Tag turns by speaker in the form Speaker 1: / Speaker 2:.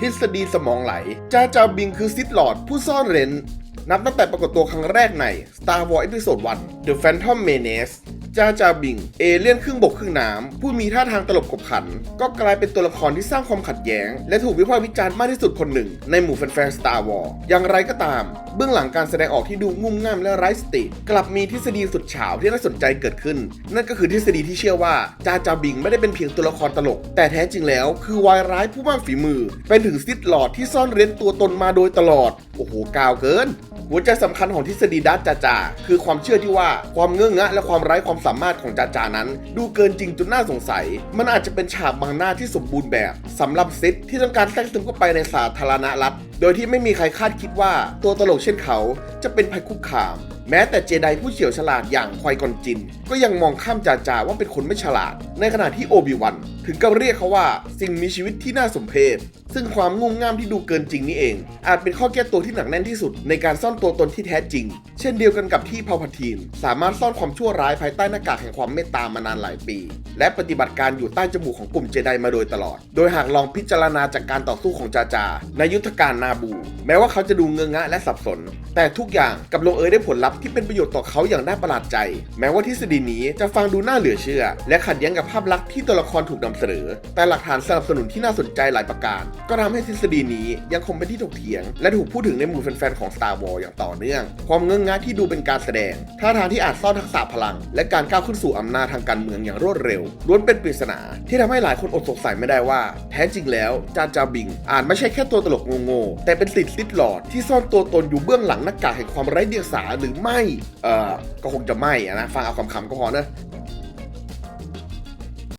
Speaker 1: ทฤษฎีสมองไหล จาจาบิงคือซิดหลอดผู้ซ่อนเร้น นับตั้งแต่ปรากฏตัวครั้งแรกใน Star Wars Episode 1 The Phantom Menace จาจาบิง เอเลี่ยนครึ่งบกครึ่งน้ำผู้มีท่าทางตลบขบขัน ก็กลายเป็นตัวละครที่สร้างความขัดแย้ง และถูกวิพากษ์วิจารณ์มากที่สุดคนหนึ่ง ในหมู่แฟนๆ Star Wars อย่างไรก็ตาม เบื้องหลังการแสดงออกที่ดูงุ่มง่ามและไร้สติ กลับมีทฤษฎีสุดเฉาที่น่าสนใจเกิดขึ้น นั่นก็คือทฤษฎีที่เชื่อว่าจาจาบิงไม่ได้เป็นเพียงตัวละครตลก แต่แท้จริงแล้ว คือวายร้ายผู้มากฝีมือ เป็นถึงซิดหลอดที่ซ่อนเร้นตัวตนมาโดยตลอดโอ้โหกาวเกิน หัวใจสำคัญของทฤษฎีดัตจาจาคือความเชื่อที่ว่าความเงื่องงะและความไร้ความสามารถของจาจานั้น ดูเกินจริงจนน่าสงสัย มันอาจจะเป็นฉากบางหน้าที่สมบูรณ์แบบสำหรับเซตที่ต้องการแทรกซึมเข้าไปในสาธารณรัฐ โดยที่ไม่มีใครคาดคิดว่าตัวตลกเช่นเขาจะเป็นภัยคุกคาม แม้แต่เจไดผู้เฉียวฉลาดอย่างควายกอนจิน ก็ยังมองข้ามจาจาว่าเป็นคนไม่ฉลาด ในขณะที่โอบิวันถึงกับเรียกเขาว่าสิ่งมีชีวิตที่น่าสมเพชซึ่งความงุ่มง่ามที่ดูเกินจริงนี่เอง อาจเป็นข้อแก้ตัวที่หนักแน่นที่สุดในการซ่อนตัวตนที่แท้จริง เช่นเดียวกันกับที่พาวพาทีน สามารถซ่อนความชั่วร้ายภายใต้หน้ากากแห่งความเมตตามานานหลายปี และปฏิบัติการอยู่ใต้จมูกของกลุ่มเจไดมาโดยตลอด โดยหากลองพิจารณาจากการต่อสู้ของจาจา ในยุทธการนาบู แม้ว่าเขาจะดูเงื้องะและสับสน แต่ทุกอย่างกับลงเอยได้ผลลัพธ์ที่เป็นประโยชน์ต่อเขาอย่างน่าประหลาดใจ แม้ว่าทฤษฎีนี้จะฟังดูน่าเหลือเชื่อ และขัดแย้งกับภาพลักษณ์ที่ตัวละครถูกนำเสนอ แต่หลักฐานสนับสนุนที่น่าสนใจหลายประการ ก็ทำให้ทฤษฎีนี้ยังคงเป็นที่ถกเถียง และถูกพูดถึงในหมู่แฟนๆของ Star Wars อย่างต่อเนื่อง ความเงื้องะที่ดูเป็นการแสดงท่าทางที่อาจซ่อนทักษะพลัง และการก้าวขึ้นสู่อำนาจทางการเมืองอย่างรวดเร็วล้วนเป็นปริศนา ที่ทำให้หลายคนอดสงสัยไม่ได้ว่า แท้จริงแล้วจานจาบิงอาจไม่ใช่แค่ตัวตลกโง่ๆแต่เป็นสิทธิซิดหลอดที่ซ่อนตัวตนอยู่เบื้องหลังหน้ากากแห่งความไร้เดียงสาหรือไม่ เอ่อ ก็คงจะไม่นะ ฟังเอาคำๆก็พอเนอะ